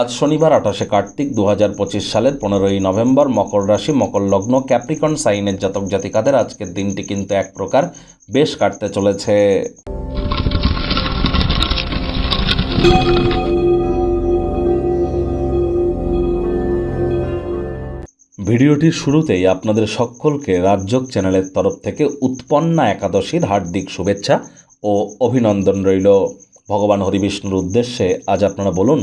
আজ শনিবার আঠাশে কার্তিক দু হাজার পঁচিশ সালের পনেরোই নভেম্বর মকর রাশি, মকর লগ্ন, ক্যাপ্রিকন সাইনের জাতক জাতিকাদের আজকের দিনটি কিন্তু এক প্রকার বেশ কাটতে চলেছে। ভিডিওটির শুরুতেই আপনাদের সকলকে রাজ্যক চ্যানেলের তরফ থেকে উৎপন্না একাদশীর হার্দিক শুভেচ্ছা ও অভিনন্দন রইল। ভগবান হরিবিষ্ণুর উদ্দেশ্যে আজ আপনারা বলুন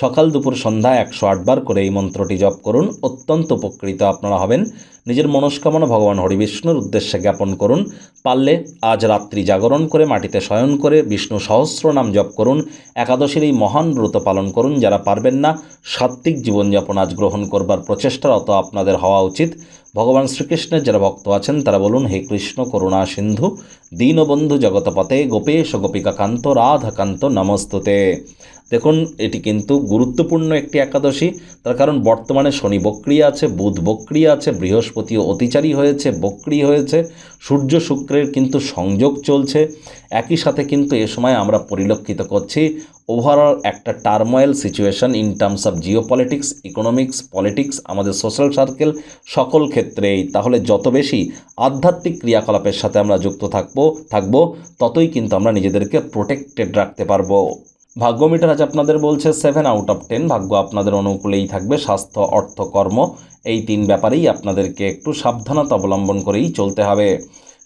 সকাল দুপুর সন্ধ্যা একশো আটবার করে এই মন্ত্রটি জপ করুন। অত্যন্ত উপকৃত আপনারা হবেন। নিজের মনস্কামনা ভগবান হরিবিষ্ণুর উদ্দেশ্যে জ্ঞাপন করুন। পারলে আজ রাত্রি জাগরণ করে মাটিতে শয়ন করে বিষ্ণু সহস্র নাম জপ করুন। একাদশীর এই মহান ব্রত পালন করুন যারা পারবেন না। সাত্ত্বিক জীবনযাপন আজ গ্রহণ করবার প্রচেষ্টারত আপনাদের হওয়া উচিত। ভগবান শ্রীকৃষ্ণের যারা ভক্ত আছেন, তারা বলুন, হে কৃষ্ণ, করুণা, সিন্ধু, দীনবন্ধু জগতপথে গোপেশ, গোপিকাকান্ত, রাধাকান্ত, নমস্তুতে। দেখুন, এটি কিন্তু গুরুত্বপূর্ণ একটি একাদশী। তার কারণ, বর্তমানে শনি বক্রিয়া আছে, বুধ বক্রিয়া আছে, বৃহস্পতি অতিচারী হয়েছে, বক্রি হয়েছে, সূর্য শুক্রের কিন্তু সংযোগ চলছে। একই সাথে কিন্তু এ সময় আমরা পরিলক্ষিত করছি ওভারঅল একটা turmoil situation in terms of geo politics economics politics আমাদের সোশ্যাল সার্কেল সকল ক্ষেত্রেই। তাহলে যত বেশি আধ্যাত্মিক ক্রিয়াকলাপের সাথে আমরা যুক্ত থাকব থাকব, ততই কিন্তু আমরা নিজেদেরকে প্রোটেক্টেড রাখতে পারব। ভাগ্য মিটার আজ আপনাদের বলছে সেভেন আউট অফ টেন ভাগ্য আপনাদের অনুকূলেই থাকবে, স্বাস্থ্য অর্থ কর্ম এই তিন ব্যাপারেই আপনাদেরকে একটু সাবধানতা অবলম্বন করেই চলতে হবে।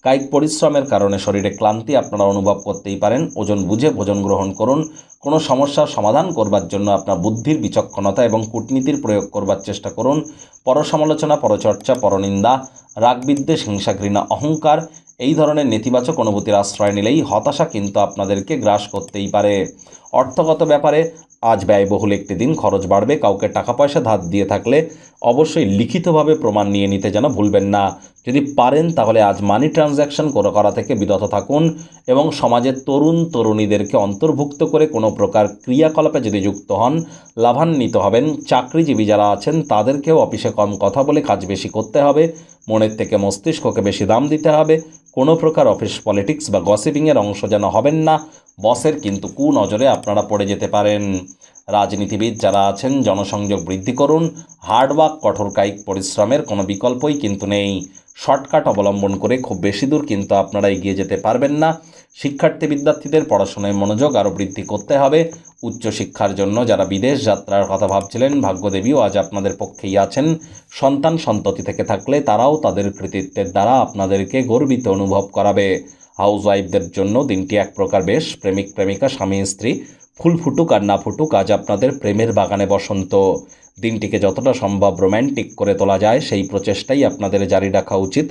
কায়িক পরিশ্রমের কারণে শরীরে ক্লান্তি আপনারা অনুভব করতেই পারেন। ওজন বুঝে ভোজন গ্রহণ করুন। কোনো সমস্যার সমাধান করবার জন্য আপনার বুদ্ধির বিচক্ষণতা এবং কূটনীতির প্রয়োগ করবার চেষ্টা করুন। পরসমালোচনা, পরচর্চা, পরনিন্দা, রাগবিদ্বেষ হিংসা ঘৃণা অহংকার এই ধরনের নেতিবাচক অনুভূতির আশ্রয় নিলেই হতাশা কিন্তু আপনাদেরকে গ্রাস করতেই পারে। অর্থগত ব্যাপারে আজ ব্যয়বহুল একটি দিন, খরচ বাড়বে, কাউকে টাকা পয়সা ধার দিয়ে থাকলে অবশ্যই লিখিতভাবে প্রমাণ নিয়ে নিতে যেন ভুলবেন না। যদি পারেন তাহলে আজ মানি ট্রানজ্যাকশন করে করা থেকে বিরত থাকুন এবং সমাজের তরুণ তরুণীদেরকে অন্তর্ভুক্ত করে কোনো প্রকার ক্রিয়াকলাপে যদি যুক্ত হন, লাভান্বিত হবেন। চাকরিজীবী যারা আছেন তাদেরকেও অফিসে কম কথা বলে কাজ বেশি করতে হবে, মনের থেকে মস্তিষ্ককে বেশি দাম দিতে হবে কোনো প্রকার অফিস পলিটিক্স বা গসিপিংয়ের অংশ যেন হবেন না। বসের কিন্তু কু নজরে আপনারা পড়ে যেতে পারেন। রাজনীতিবিদ যারা আছেন, জনসংযোগ বৃদ্ধি করুন। হার্ডওয়ার্ক কঠোর কায়িক পরিশ্রমের কোনো বিকল্পই কিন্তু নেই। শর্টকাট অবলম্বন করে খুব বেশি দূর কিন্তু আপনারা এগিয়ে যেতে পারবেন না। শিক্ষার্থী বিদ্যার্থীদের পড়াশোনায় মনোযোগ আরও বৃদ্ধি করতে হবে। উচ্চশিক্ষার জন্য যারা বিদেশ যাত্রার কথা ভাবছিলেন, ভাগ্যদেবীও আজ আপনাদের পক্ষেই আছেন। সন্তান সন্ততি থেকে থাকলে তারাও তাদের কৃতিত্বের দ্বারা আপনাদেরকে গর্বিত অনুভব করাবে। হাউস ওয়াইফদের জন্য দিনটি এক প্রকার বেশ প্রেমিক প্রেমিকা, স্বামী, স্ত্রী, ফুল ফুটুক আর না ফুটুক, আজ আপনাদের প্রেমের বাগানে বসন্ত। দিনটিকে যতটা সম্ভব রোম্যান্টিক করে তোলা যায়, সেই প্রচেষ্টাই আপনাদের জারি রাখা উচিত।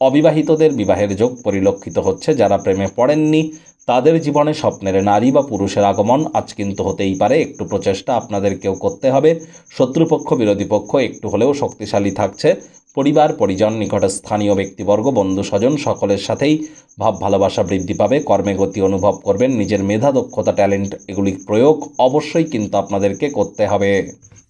অবিবাহিতদের বিবাহের যোগ পরিলক্ষিত হচ্ছে, যারা প্রেমে পড়েননি, তাদের জীবনে স্বপ্নের নারী বা পুরুষের আগমন আজ কিন্তু হতেই পারে। একটু প্রচেষ্টা আপনাদেরকেও করতে হবে। শত্রুপক্ষ, বিরোধী পক্ষ একটু হলেও শক্তিশালী থাকছে। পরিবার, পরিজন, নিকটে স্থানীয় ব্যক্তিবর্গ, বন্ধু স্বজন সকলের সাথেই ভাব ভালোবাসা বৃদ্ধি পাবে। কর্মে গতি অনুভব করবেন। নিজের মেধা, দক্ষতা, ট্যালেন্ট এগুলির প্রয়োগ অবশ্যই কিন্তু আপনাদেরকে করতে হবে।